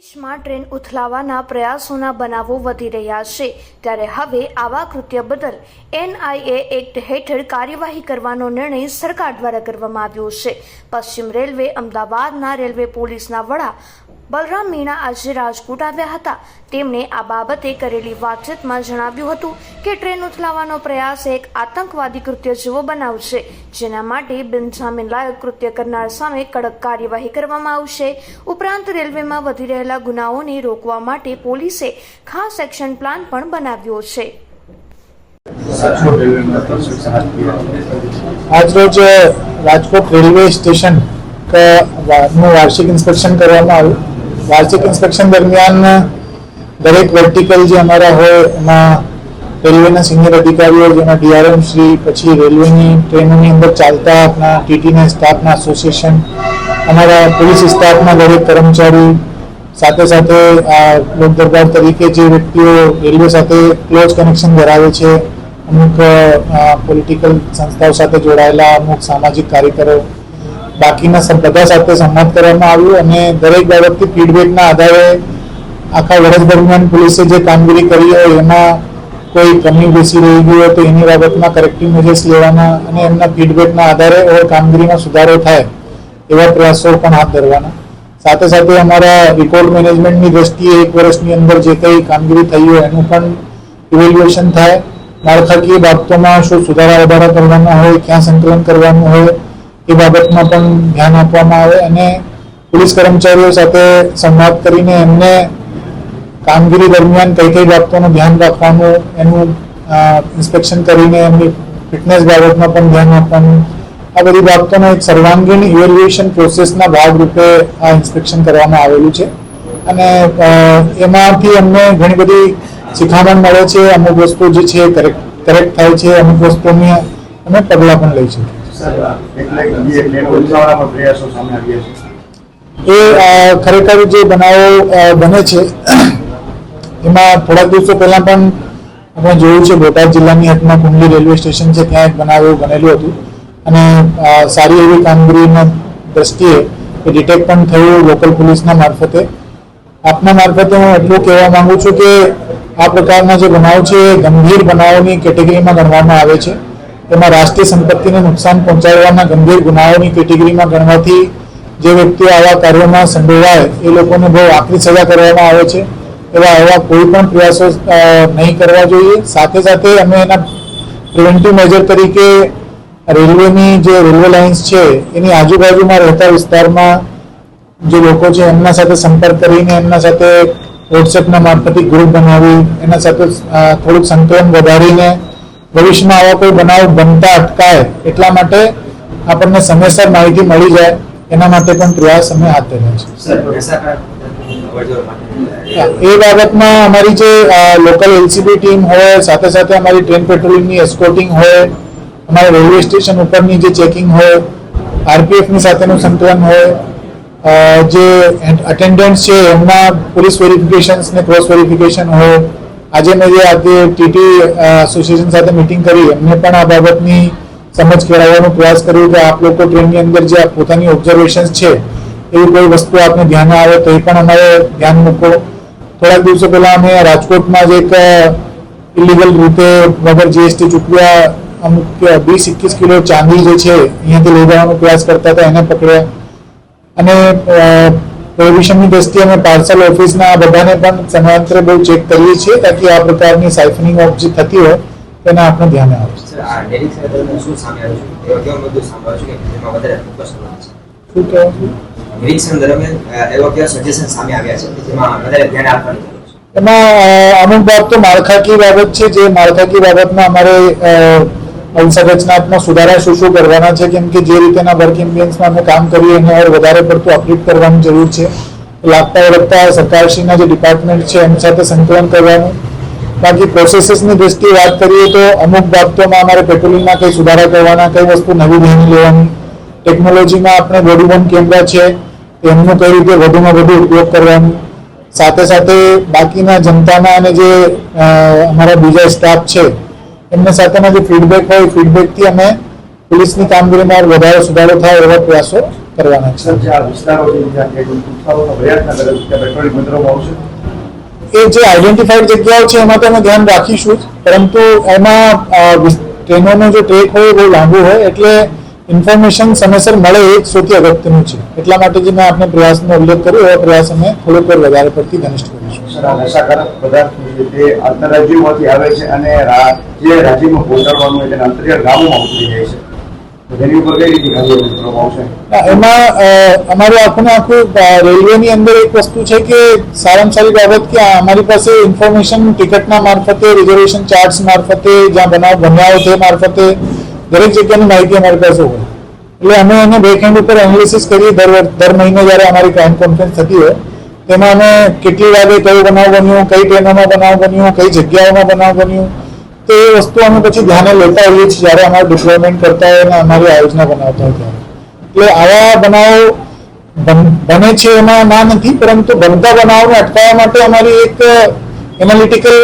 દેશમાં ટ્રેન ઉથલાવાના પ્રયાસોના બનાવો વધી રહ્યા છે. ત્યારે હવે આવા કૃત્ય બદલ એનઆઈએ એક્ટ હેઠળ કાર્યવાહી કરવાનો નિર્ણય સરકાર દ્વારા કરવામાં આવ્યો છે. પશ્ચિમ રેલવે, અમદાવાદના રેલવે પોલીસના વડા બલરામ મીણા આજે રાજકોટ આવ્યા હતા. તેમણે આ બાબતે કરેલી વાતચીતમાં જણાવ્યું હતું કે ટ્રેન ઉથલાવવાનો પ્રયાસ એક આતંકવાદી કૃત્ય જેવો બનાવ છે જેના માટે બિનજામીન લાયક કૃત્ય કરનાર સામે કડક કાર્યવાહી કરવામાં આવશે. ઉપરાંત રેલવેમાં વધી રહેલા ગુનાઓને રોકવા માટે પોલીસે ખાસ એક્શન પ્લાન પણ બનાવ્યો છે. આજરોજ રાજકોટ રેલવે સ્ટેશનનું વાર્ષિક ઇન્સ્પેક્શન કરવામાં આવ્યું. વાર્ષિક ઇન્સ્પેક્શન દરમિયાન દરેક વર્ટિકલ જે અમારા હોય, એમાં રેલવેના સિનિયર અધિકારીઓ, જેમાં ડીઆરએમ શ્રી, પછી રેલવેની ટ્રેનોની અંદર ચાલતા આપણા ટીટીના સ્ટાફના એસોસિએશન, અમારા પોલીસ સ્ટાફના દરેક કર્મચારી, સાથે સાથે લોક દરબાર તરીકે જે વ્યક્તિઓ રેલવે સાથે ક્લોઝ કનેક્શન ધરાવે છે, અમુક પોલિટિકલ સંસ્થાઓ સાથે જોડાયેલા, અમુક સામાજિક કાર્યકરો બાકીના બધા સાથે સંવાદ કરવામાં આવ્યું અને દરેક બાબતથી ફીડબેકના આધારે આખા વર્ષ દરમિયાન પોલીસે જે કામગીરી કરી હોય એમાં કોઈ કમી બેસી રહી ગઈ હોય તો એની બાબતમાં કરેક્ટિવ મેજર્સ લેવાના અને એમના ફીડબેકના આધારે હવે કામગીરીમાં સુધારો થાય એવા પ્રયાસો પણ હાથ ધરવાના. સાથે સાથે અમારા રેકોર્ડ મેનેજમેન્ટની દ્રષ્ટિએ એક વર્ષની અંદર જે કંઈ કામગીરી થઈ હોય એનું પણ ઇવેલ્યુએશન થાય. માળખાકીય બાબતોમાં શું સુધારા વધારા કરવાના હોય, ક્યાં સંકલન કરવાનું હોય એ બાબતમાં પણ ધ્યાન આપવામાં આવે અને પોલીસ કર્મચારીઓ સાથે સંવાદ કરીને એમને કામગીરી દરમિયાન કઈ કઈ બાબતોનું ધ્યાન રાખવાનું, એનું ઇન્સ્પેક્શન કરીને એમની ફિટનેસ બાબતમાં પણ ધ્યાન આપવાનું. આ બધી બાબતોનો એક સર્વાંગીણ ઇવેલ્યુએશન પ્રોસેસના ભાગરૂપે આ ઇન્સ્પેક્શન કરવામાં આવેલું છે. અને એમાંથી અમને ઘણી બધી શિખામણ મળે છે. અમુક વસ્તુ જે છે કરેક્ટ કરેક્ટ થાય છે. અમુક વસ્તુની અમે પગલાં પણ લઈ શકીએ. એ ખરેખર જે બનાવો બને છે, એમાં થોડાક દિવસો પહેલા પણ આપણે જોયું છે, બોટાદ જિલ્લાની હદમાં કુંડલી રેલવે સ્ટેશન છે, ત્યાં એક બનાવ એવું બનેલું હતું. અને સારી એવી કામગીરીના દ્રષ્ટિએ એ ડિટેક્ટ પણ થયું લોકલ પોલીસના મારફતે. આપના મારફતે હું એટલું કહેવા માંગુ છું કે આ પ્રકારના જે બનાવ છે, એ ગંભીર બનાવોની કેટેગરીમાં ગણવામાં આવે છે. એમાં રાષ્ટ્રીય સંપત્તિને નુકસાન પહોંચાડવાના ગંભીર ગુનાઓની કેટેગરીમાં ગણવાથી જે વ્યક્તિઓ આવા કાર્યોમાં સંડોવાય, એ લોકોને બહુ આકરી સજા કરવામાં આવે છે. એવા એવા કોઈ પણ પ્રયાસો નહીં કરવા જોઈએ. સાથે સાથે અમે એના પ્રિવેન્ટિવ મેજર તરીકે રેલવેની જે રેલવે લાઇન્સ છે, એની આજુબાજુમાં રહેતા વિસ્તારમાં જે લોકો છે, એમના સાથે સંપર્ક કરીને એમના સાથે વોટ્સએપના મારફતે ગ્રુપ બનાવી, એના સાથે થોડુંક સંકલન વધારીને ભવિષ્યમાં આવા કોઈ બનાવ બનતા અટકાય એટલા માટે આપણને સમયસર માહિતી મળી જાય એના માટે પણ પ્રયાસ અમે હાથ ધર્યા છે. એ બાબતમાં અમારી જે લોકલ એલસીબી ટીમ હોય સાથે સાથે અમારી ટ્રેન પેટ્રોલિંગની એસ્કોટિંગ હોય અમારા રેલવે સ્ટેશન ઉપરની જે ચેકિંગ હોય આરપીએફની સાથેનું સંકલન હોય જે અટેન્ડન્ટ્સ છે એમના પોલીસ વેરિફિકેશન્સ ને ક્રોસ વેરિફિકેશન હોય આજે મેં જે આજે ટીટી એસોસિએશન સાથે મિટિંગ કરી, એમને પણ આ બાબતની સમજ કેળવવાનો પ્રયાસ કર્યો કે આપ લોકો ટ્રેનની અંદર જે પોતાની ઓબ્ઝર્વેશન્સ છે, એવી કોઈ વસ્તુ આપને ધ્યાન આવે તો એ પણ અમારે ધ્યાન મૂકો. થોડાક દિવસો પહેલા અમે રાજકોટમાં જ એક ઇલીગલ રીતે વગર જીએસટી ચૂકવ્યા. અમુક વીસ એકવીસ કિલો ચાંદી જે છે, અહીંયાથી લઈ જવાનો પ્રયાસ કરતા હતા, એને પકડ્યા. અને પ્રોહિબિશનની દ્રષ્ટિએ અમે પાર્સલ ઓફિસના બધાને પણ સમયાંતરે બહુ ચેક કરીએ છીએ તાકી આ પ્રકારની સાઇફનિંગ ઓફ જે થતી હોય તેના આપણે ધ્યાને આવે. એમાં અમુક બાબત તો માળખાકીય બાબત છે જે માળખાકીય બાબતમાં અમારે અ, અવસંરચનાત્મક સુધારા શું શું કરવાના છે? કેમ કે જે રીતેના વર્ક એમ્બિયન્સમાં અમે કામ કરીએ એને હવે વધારે પડતું અપડેટ કરવાની જરૂર છે. લાગતા વળગતા સરકારશ્રીના જે ડિપાર્ટમેન્ટ છે એની સાથે સંકલન કરવાનું. બાકી પ્રોસેસીસની દ્રષ્ટિએ વાત કરીએ તો અમુક બાબતોમાં અમારે પેટ્રોલિંગમાં કંઈ સુધારા કરવાના કઈ વસ્તુ નવી ધ્યાન લેવાની. ટેકનોલોજીમાં આપણે બોડી વન કેમેરા છે એમનું કઈ રીતે વધુમાં વધુ ઉપયોગ કરવાનો. સાથે સાથે બાકીના જનતાના અને જે અમારા બીજા સ્ટાફ છે એમના સાથેના જે ફીડબેક હોય ફીડબેકથી અમે પોલીસની કામગીરીમાં વધારો સુધારો થાય એવા પ્રયાસો કરવાના છે. એ જે આઈડેન્ટિફાઈડ જગ્યાઓ છે એમાં તો અમે ધ્યાન રાખીશું પરંતુ એમાં ટ્રેનોનો જે ટ્રેક હોય એ બહુ લાંબુ હોય એટલે ઇન્ફોર્મેશન સમયસર મળે એ જ સૌથી અગત્યનું છે. એટલા માટે જે મેં આપણે પ્રયાસનો ઉલ્લેખ કર્યો એવા પ્રયાસ અમે થોડોક વધારે પડતી ઘનિષ્ઠ આ નશાકારક પદાર્થો આવે છે અને જે રાજ્યમાં પહોંચાડવાનું હોય તેને જાય છે. એમાં અમારું આખું આખું રેલવેની અંદર એક વસ્તુ છે કે સારામાં સારી બાબત કે અમારી પાસે ઇન્ફોર્મેશન ટિકિટના મારફતે, રિઝર્વેશન ચાર્ટ્સ મારફતે, જ્યાં બનાવ બન્યાઓ તે મારફતે દરેક જગ્યાની માહિતી અમારી પાસે હોય. એટલે અમે એને બેકએન્ડ ઉપર એનાલિસિસ કરીએ. દર દર મહિને જ્યારે અમારી ક્રાઇમ કોન્ફરન્સ થતી હોય તેમાં અમે કેટલી વાગે કયો બનાવ બન્યો, કઈ ટ્રેનોમાં બનાવ બન્યો, કઈ જગ્યાઓમાં બનાવ બન્યું, તો એ વસ્તુ અમે પછી ધ્યાને લેતા હોઈએ છીએ જ્યારે અમારું ડિપ્લોયમેન્ટ કરતા હોય અને અમારી આયોજના બનાવતા હોય ત્યારે. એટલે આવા બનાવો બન- બને છે એમાં ના નથી, પરંતુ બનતા બનાવોને અટકાવવા માટે અમારી એક એનાલિટિકલ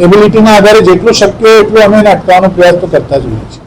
એબિલિટીના આધારે જેટલું શક્ય હોય એટલું અમે એને અટકાવવાનો પ્રયાસ તો કરતા જ હોઈએ છીએ.